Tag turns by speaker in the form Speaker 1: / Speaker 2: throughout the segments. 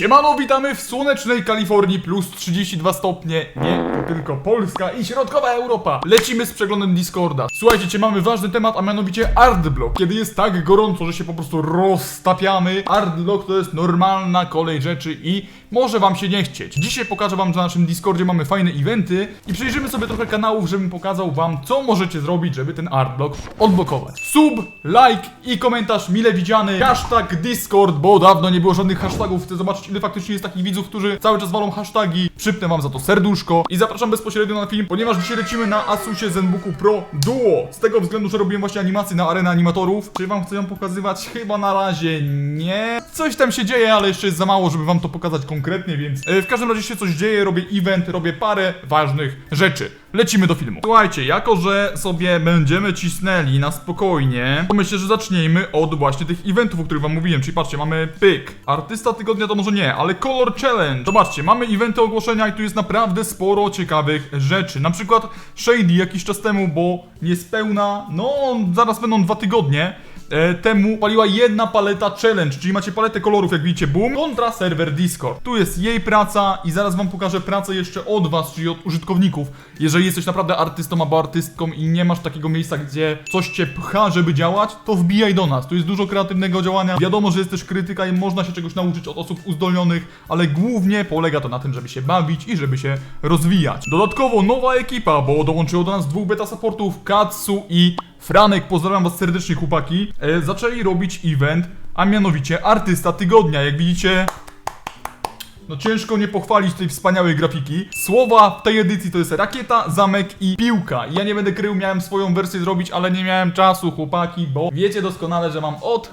Speaker 1: Siemano, witamy w słonecznej Kalifornii plus 32 stopnie. Nie, to tylko Polska i środkowa Europa. Lecimy z przeglądem Discorda. Słuchajcie, dzisiaj mamy ważny temat, a mianowicie Artblock. Kiedy jest tak gorąco, że się po prostu roztapiamy, Artblock to jest normalna kolej rzeczy i może wam się nie chcieć. Dzisiaj pokażę wam, że na naszym Discordzie mamy fajne eventy i przejrzymy sobie trochę kanałów, żebym pokazał wam, co możecie zrobić, żeby ten Artblock odblokować. Sub, like i komentarz mile widziany. Hashtag Discord, bo dawno nie było żadnych hashtagów. Chcę zobaczyć, ile faktycznie jest takich widzów, którzy cały czas walą hashtagi. Przypnę wam za to serduszko i zapraszam bezpośrednio na film, ponieważ dzisiaj lecimy na Asusie ZenBooku Pro Duo. Z tego względu, że robiłem właśnie animację na arenę animatorów. Czy wam chcę ją pokazywać? Chyba na razie nie. Coś tam się dzieje, ale jeszcze jest za mało, żeby wam to pokazać konkretnie, więc e, w każdym razie się coś dzieje, robię event, robię parę ważnych rzeczy. Lecimy do filmu. Słuchajcie, jako że sobie będziemy cisnęli na spokojnie, to myślę, że zaczniemy od właśnie tych eventów, o których wam mówiłem. Czyli patrzcie, mamy pyk. Artysta tygodnia to może nie, ale Color Challenge. Zobaczcie, mamy eventy ogłoszenia i tu jest naprawdę sporo ciekawych rzeczy. Na przykład Shady jakiś czas temu, bo niespełna, no zaraz będą dwa tygodnie e, temu paliła jedna paleta challenge, czyli macie paletę kolorów, jak widzicie, boom, kontra serwer Discord. Tu jest jej praca i zaraz wam pokażę pracę jeszcze od was, czyli od użytkowników. Jeżeli jesteś naprawdę artystą albo artystką i nie masz takiego miejsca, gdzie coś cię pcha, żeby działać, to wbijaj do nas. Tu jest dużo kreatywnego działania. Wiadomo, że jest też krytyka i można się czegoś nauczyć od osób uzdolnionych, ale głównie polega to na tym, żeby się bawić i żeby się rozwijać. Dodatkowo nowa ekipa, bo dołączyło do nas dwóch beta supportów, Katsu i Franek, pozdrawiam was serdecznie chłopaki, e, zaczęli robić event, a mianowicie Artysta Tygodnia. Jak widzicie, no ciężko nie pochwalić tej wspaniałej grafiki. Słowa w tej edycji to jest rakieta, zamek i piłka. Ja nie będę krył, miałem swoją wersję zrobić, ale nie miałem czasu, chłopaki, bo wiecie doskonale, że mam od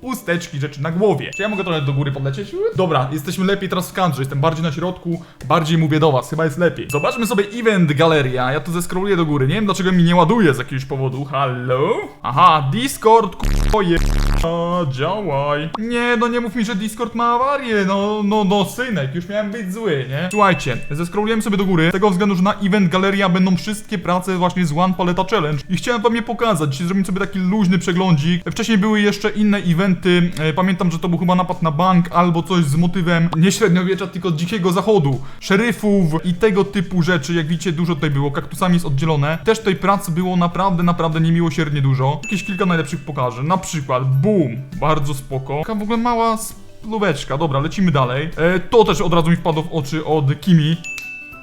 Speaker 1: chusteczki rzeczy na głowie. Czy ja mogę trochę do góry podlecieć? Dobra, jesteśmy lepiej teraz w kadrze, jestem bardziej na środku, bardziej mówię do was, chyba jest lepiej. Zobaczmy sobie event galeria, ja tu zeskroluję do góry, nie wiem dlaczego mi nie ładuje z jakiegoś powodu, halo? Aha, Discord, k***oje, a, działaj. Nie, no nie mów mi, że Discord ma awarię, no, no, no, synek, już miałem być zły, nie? Słuchajcie, zeskrolujemy sobie do góry, z tego względu, że na event galeria będą wszystkie prace właśnie z One Paleta Challenge i chciałem wam je pokazać, dzisiaj zrobić sobie taki luźny przeglądzik. Wcześniej były jeszcze inne eventy, e, pamiętam, że to był chyba napad na bank albo coś z motywem nie średniowiecza, tylko dzikiego zachodu, szeryfów i tego typu rzeczy, jak widzicie, dużo tutaj było, kaktusami jest oddzielone. Też tej pracy było naprawdę, naprawdę niemiłosiernie dużo. Jakieś kilka najlepszych pokażę, na przykład, boom, bardzo spoko. Taka w ogóle mała spluweczka, dobra, lecimy dalej. E, to też od razu mi wpadło w oczy od Kimi.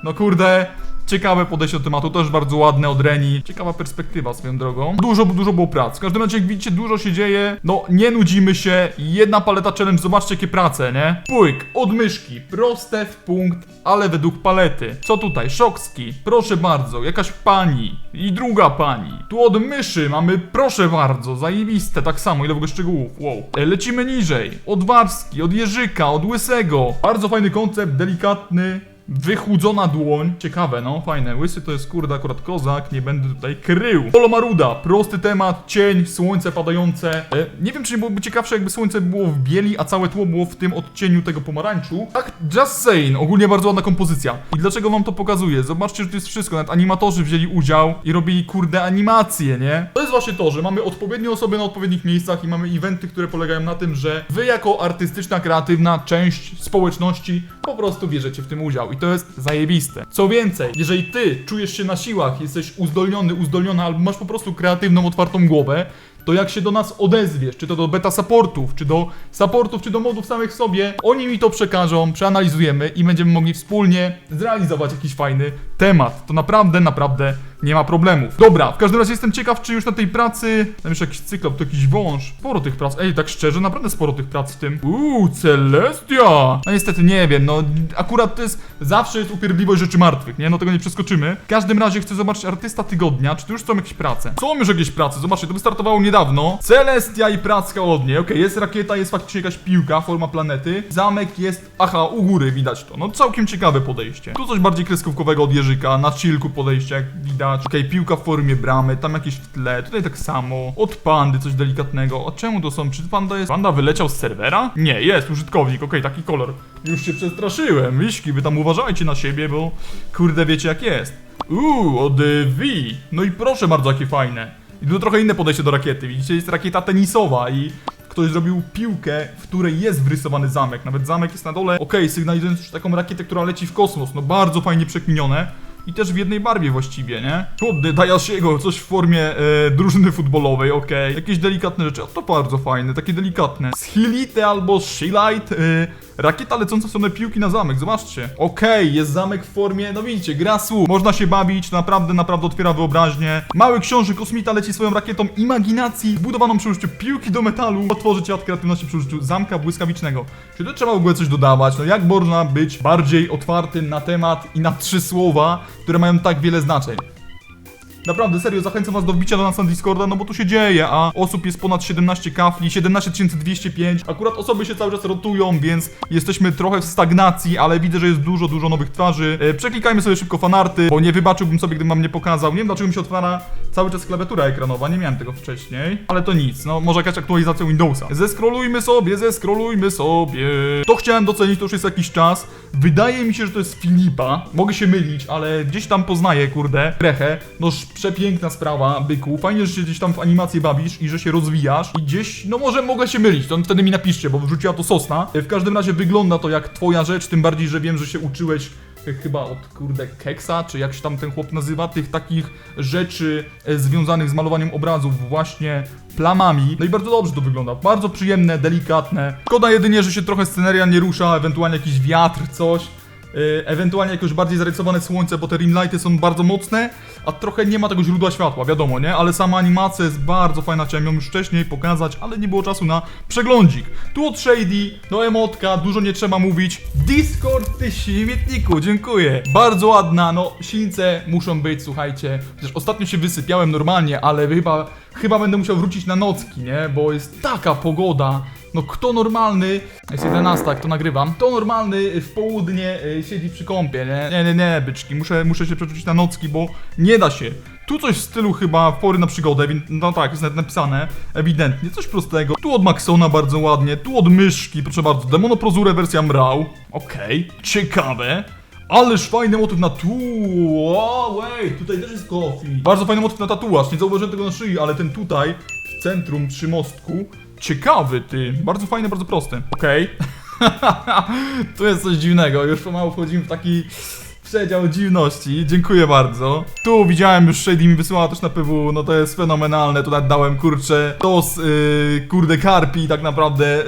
Speaker 1: No kurde, ciekawe podejście do tematu, też bardzo ładne od Reni. Ciekawa perspektywa swoją drogą. Dużo, dużo było prac. W każdym razie, jak widzicie, dużo się dzieje. No, nie nudzimy się. Jedna paleta challenge, zobaczcie jakie prace, nie? Płyk, od myszki, proste w punkt, ale według palety. Co tutaj? Szokski, proszę bardzo, jakaś pani i druga pani. Tu od myszy mamy, proszę bardzo, zajebiste, tak samo, ile w ogóle szczegółów, wow. E, Lecimy niżej, od Warski, od Jerzyka, od Łysego. Bardzo fajny koncept, delikatny, Wychudzona dłoń, ciekawe no, fajne. Łysy to jest kurde akurat kozak, nie będę tutaj krył. Polo Maruda, prosty temat, cień, słońce padające. E, nie wiem, czy nie byłoby ciekawsze, jakby słońce było w bieli, a całe tło było w tym odcieniu tego pomarańczu. Tak, just saying, ogólnie bardzo ładna kompozycja. I dlaczego wam to pokazuję? Zobaczcie, że to jest wszystko, nawet animatorzy wzięli udział i robili kurde animacje, nie? To jest właśnie to, że mamy odpowiednie osoby na odpowiednich miejscach i mamy eventy, które polegają na tym, że wy jako artystyczna, kreatywna część społeczności po prostu bierzecie w tym udział to jest zajebiste. Co więcej, jeżeli ty czujesz się na siłach, jesteś uzdolniony, uzdolniona albo masz po prostu kreatywną, otwartą głowę, to jak się do nas odezwiesz, czy to do beta supportów, czy do supportów, czy do modów samych sobie, oni mi to przekażą, przeanalizujemy i będziemy mogli wspólnie zrealizować jakiś fajny temat. To naprawdę, naprawdę nie ma problemów. Dobra, w każdym razie jestem ciekaw, czy już na tej pracy, tam jeszcze jakiś cyklop, to jakiś wąż. Sporo tych prac, ej, tak szczerze, naprawdę sporo tych prac w tym. Uuu, Celestia! No niestety nie wiem, no akurat to jest, zawsze jest upierdliwość rzeczy martwych, nie? No tego nie przeskoczymy. W każdym razie chcę zobaczyć artysta tygodnia, czy tu już są jakieś prace. Są już jakieś prace, zobaczcie, to wystartowało niedawno. Celestia i pracka od niej, okej, jest rakieta, jest faktycznie jakaś piłka, forma planety. Zamek jest, aha, u góry widać to, no całkiem ciekawe podejście. Tu coś bardziej kreskówkowego od Jerzyka, na chillku podejście, jak widać. Okej, piłka w formie bramy, tam jakieś w tle, tutaj tak samo. Od pandy coś delikatnego. A czemu to są? Czy panda jest? Panda wyleciał z serwera? Nie, jest użytkownik, okej, taki kolor. Już się przestraszyłem, wiśki, wy tam uważajcie na siebie, bo kurde wiecie jak jest. Uuu, od V. No i proszę bardzo, jakie fajne. I tu trochę inne podejście do rakiety. Widzicie, jest rakieta tenisowa i ktoś zrobił piłkę, w której jest wrysowany zamek. Nawet zamek jest na dole. Okej, sygnalizując już taką rakietę, która leci w kosmos. No bardzo fajnie przekminione. I też w jednej barwie właściwie, nie? Tu Dajasiego, coś w formie e, drużyny futbolowej, okej. Jakieś delikatne rzeczy, a to bardzo fajne, takie delikatne. Schilite albo Shilite, e, rakieta lecąca w stronę piłki na zamek, zobaczcie. Okej, jest zamek w formie, no widzicie, gra słów. Można się bawić, naprawdę, naprawdę otwiera wyobraźnię. Mały książę kosmita leci swoją rakietą imaginacji, zbudowaną przy użyciu piłki do metalu, otworzy cię od kreatywności przy użyciu zamka błyskawicznego. Czy tu trzeba w ogóle coś dodawać? No jak można być bardziej otwartym na temat i na trzy słowa, które mają tak wiele znaczeń? Naprawdę, serio, zachęcam was do wbicia do nas na Discorda, no bo tu się dzieje, a osób jest ponad 17 kafli, 17205. Akurat osoby się cały czas rotują, więc jesteśmy trochę w stagnacji, ale widzę, że jest dużo, dużo nowych twarzy. E, przeklikajmy sobie szybko fanarty, bo nie wybaczyłbym sobie, gdybym wam nie pokazał. Nie wiem, dlaczego mi się otwiera cały czas klawiatura ekranowa, nie miałem tego wcześniej, ale to nic, no może jakaś aktualizacja Windowsa. Zeskrolujmy sobie, zeskrolujmy sobie. To chciałem docenić, to już jest jakiś czas. Wydaje mi się, że to jest Filipa. Mogę się mylić, ale gdzieś tam poznaję, kurde, Brechę. No sz- przepiękna sprawa, byku. Fajnie, że się gdzieś tam w animację bawisz i że się rozwijasz. I gdzieś, no może mogę się mylić, to wtedy mi napiszcie, bo wrzuciła to Sosna. W każdym razie wygląda to jak twoja rzecz, tym bardziej, że wiem, że się uczyłeś chyba od kurde keksa, czy jak się tam ten chłop nazywa, tych takich rzeczy e, związanych z malowaniem obrazów właśnie plamami. No i bardzo dobrze to wygląda. Bardzo przyjemne, delikatne. Szkoda jedynie, że się trochę sceneria nie rusza, ewentualnie jakiś wiatr, coś. Yy, ewentualnie jakoś bardziej zarysowane słońce, bo te rimlighty są bardzo mocne, a trochę nie ma tego źródła światła, wiadomo, nie? Ale sama animacja jest bardzo fajna, chciałem ją już wcześniej pokazać, ale nie było czasu na przeglądzik. Tu od Shady, do emotka, dużo nie trzeba mówić. Discord, ty śmietniku, dziękuję. Bardzo ładna, no, silnice muszą być, słuchajcie. Chociaż ostatnio się wysypiałem normalnie, ale chyba, chyba będę musiał wrócić na nocki, nie? Bo jest taka pogoda. No kto normalny, jest 11, jak to nagrywam, kto normalny w południe y, siedzi przy kąpie, nie? Nie, nie, nie, byczki, muszę, muszę się przerzucić na nocki, bo nie da się. Tu coś w stylu chyba pory na przygodę, więc no tak, jest nawet napisane, ewidentnie, coś prostego. Tu od Maxona bardzo ładnie, tu od myszki, proszę bardzo, Demonoprozure wersja Mrał, okej, ciekawe. Ależ fajny motyw na tu. O, wait, tutaj też jest coffee. Bardzo fajny motyw na tatuaż. Nie zauważyłem tego na szyi, ale ten tutaj, w centrum przy mostku. Ciekawy ty. Bardzo fajny, bardzo prosty. Okej. tu jest coś dziwnego. Już pomału wchodzimy w taki przedział dziwności. Dziękuję bardzo. Tu widziałem już Shady mi wysyłała też na PW, no to jest fenomenalne. Tutaj dałem kurczę tos, yy, kurde karpi tak naprawdę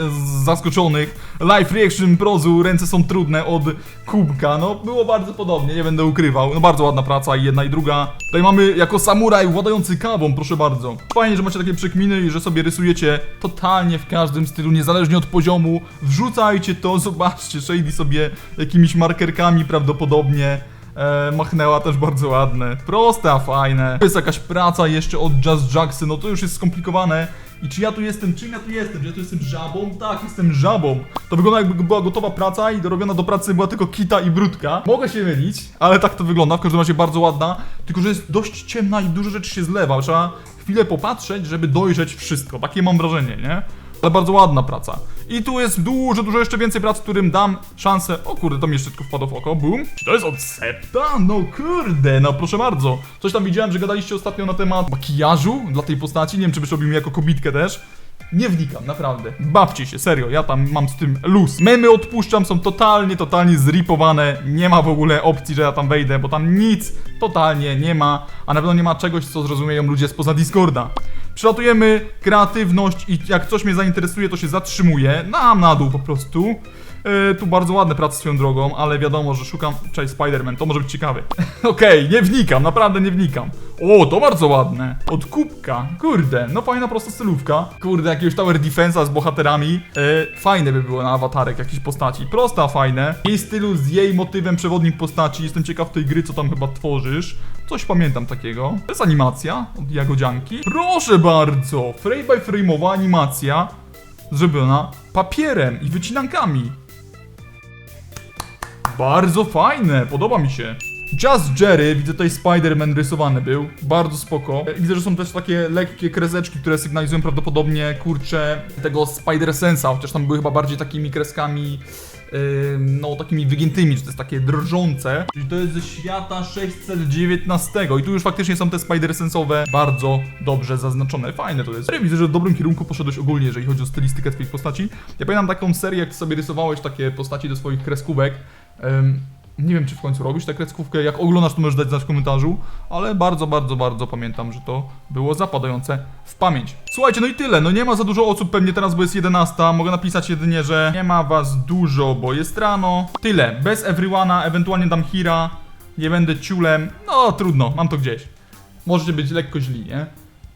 Speaker 1: zaskoczonych. Live reaction prozu, ręce są trudne od kubka. No było bardzo podobnie, nie będę ukrywał. No bardzo ładna praca i jedna i druga. Tutaj mamy jako samuraj władający kawą, proszę bardzo. Fajnie, że macie takie przekminy i że sobie rysujecie totalnie w każdym stylu, niezależnie od poziomu. Wrzucajcie to, zobaczcie, Shady sobie jakimiś markerkami prawdopodobnie e, machnęła też bardzo ładne. Proste, a fajne. To jest jakaś praca jeszcze od Jazz Jacksy, no to już jest skomplikowane. I czy ja tu jestem, czym ja tu jestem? Czy ja tu jestem żabą? Tak, jestem żabą. To wygląda jakby była gotowa praca i dorobiona do pracy była tylko kita i brudka. Mogę się mylić, ale tak to wygląda. W każdym razie bardzo ładna, tylko że jest dość ciemna i dużo rzeczy się zlewa. Trzeba chwilę popatrzeć, żeby dojrzeć wszystko. Takie mam wrażenie, nie? Ale bardzo ładna praca. I tu jest dużo, dużo jeszcze więcej prac, którym dam szansę. O kurde, to mi jeszcze tylko wpadło w oko. Boom. Czy to jest od Septa? No kurde, no proszę bardzo. Coś tam widziałem, że gadaliście ostatnio na temat makijażu dla tej postaci. Nie wiem, czy byś robił mi jako kobitkę też. Nie wnikam, naprawdę. Bawcie się, serio, ja tam mam z tym luz. Memy odpuszczam, są totalnie, totalnie zripowane. Nie ma w ogóle opcji, że ja tam wejdę, bo tam nic totalnie nie ma. A na pewno nie ma czegoś, co zrozumieją ludzie spoza Discorda. Przelatujemy kreatywność i jak coś mnie zainteresuje, to się zatrzymuję. Nam na dół po prostu. E, tu bardzo ładne prace swoją drogą, ale wiadomo, że szukam. Cześć, Spider-Man, to może być ciekawe. Okej, nie wnikam, naprawdę nie wnikam. O, to bardzo ładne. Od kubka. Kurde, no fajna prosta stylówka. Kurde, jakiegoś Tower Defensa z bohaterami. E, fajne by było na awatarek jakiejś postaci. Prosta, fajne. Jej stylu z jej motywem przewodnim postaci. Jestem ciekaw tej gry, co tam chyba tworzysz. Coś pamiętam takiego. To jest animacja od Jagodzianki. Proszę bardzo, frame by frame'owa animacja zrobiona papierem i wycinankami. Bardzo fajne, podoba mi się. Just Jerry, widzę tutaj Spider-Man rysowany był, bardzo spoko. E, Widzę, że są też takie lekkie kreseczki, które sygnalizują prawdopodobnie, kurczę, tego Spider-Sensa, chociaż tam były chyba bardziej takimi kreskami no takimi wygiętymi, że to jest takie drżące. Czyli to jest ze świata 619 i tu już faktycznie są te spider sensowe bardzo dobrze zaznaczone. Fajne to jest. Widzę, że w dobrym kierunku poszedłeś ogólnie, jeżeli chodzi o stylistykę twoich postaci. Ja pamiętam taką serię, jak sobie rysowałeś takie postaci do swoich kreskówek. Nie wiem, czy w końcu robisz tę kreskówkę. Jak oglądasz, to możesz dać znać w komentarzu. Ale bardzo, bardzo, bardzo pamiętam, że to było zapadające w pamięć. Słuchajcie, no i tyle. No nie ma za dużo osób pewnie teraz, bo jest 11. Mogę napisać jedynie, że nie ma was dużo, bo jest rano. Tyle. Bez everyone'a, ewentualnie dam Hira. Nie będę ciulem. No trudno, mam to gdzieś. Możecie być lekko źli, nie?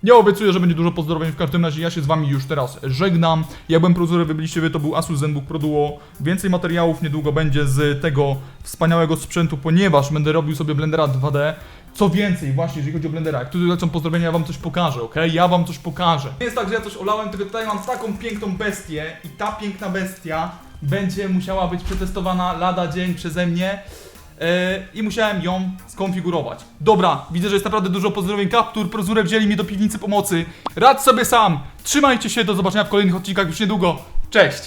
Speaker 1: Nie obiecuję, że będzie dużo pozdrowień, w każdym razie ja się z wami już teraz żegnam. Ja byłem Prozorem, wy byliście wy, to był Asus ZenBook Pro Duo. Więcej materiałów niedługo będzie z tego wspaniałego sprzętu, ponieważ będę robił sobie Blendera 2D. Co więcej, właśnie jeżeli chodzi o Blendera, jak tu lecą pozdrowienia, ja wam coś pokażę, ok? Ja wam coś pokażę. Nie jest tak, że ja coś olałem, tylko tutaj mam taką piękną bestię i ta piękna bestia będzie musiała być przetestowana lada dzień przeze mnie. Yy, i musiałem ją skonfigurować. Dobra, widzę, że jest naprawdę dużo pozdrowień. Kaptur, prozurę wzięli mnie do piwnicy pomocy. Radź sobie sam. Trzymajcie się, do zobaczenia w kolejnych odcinkach już niedługo. Cześć!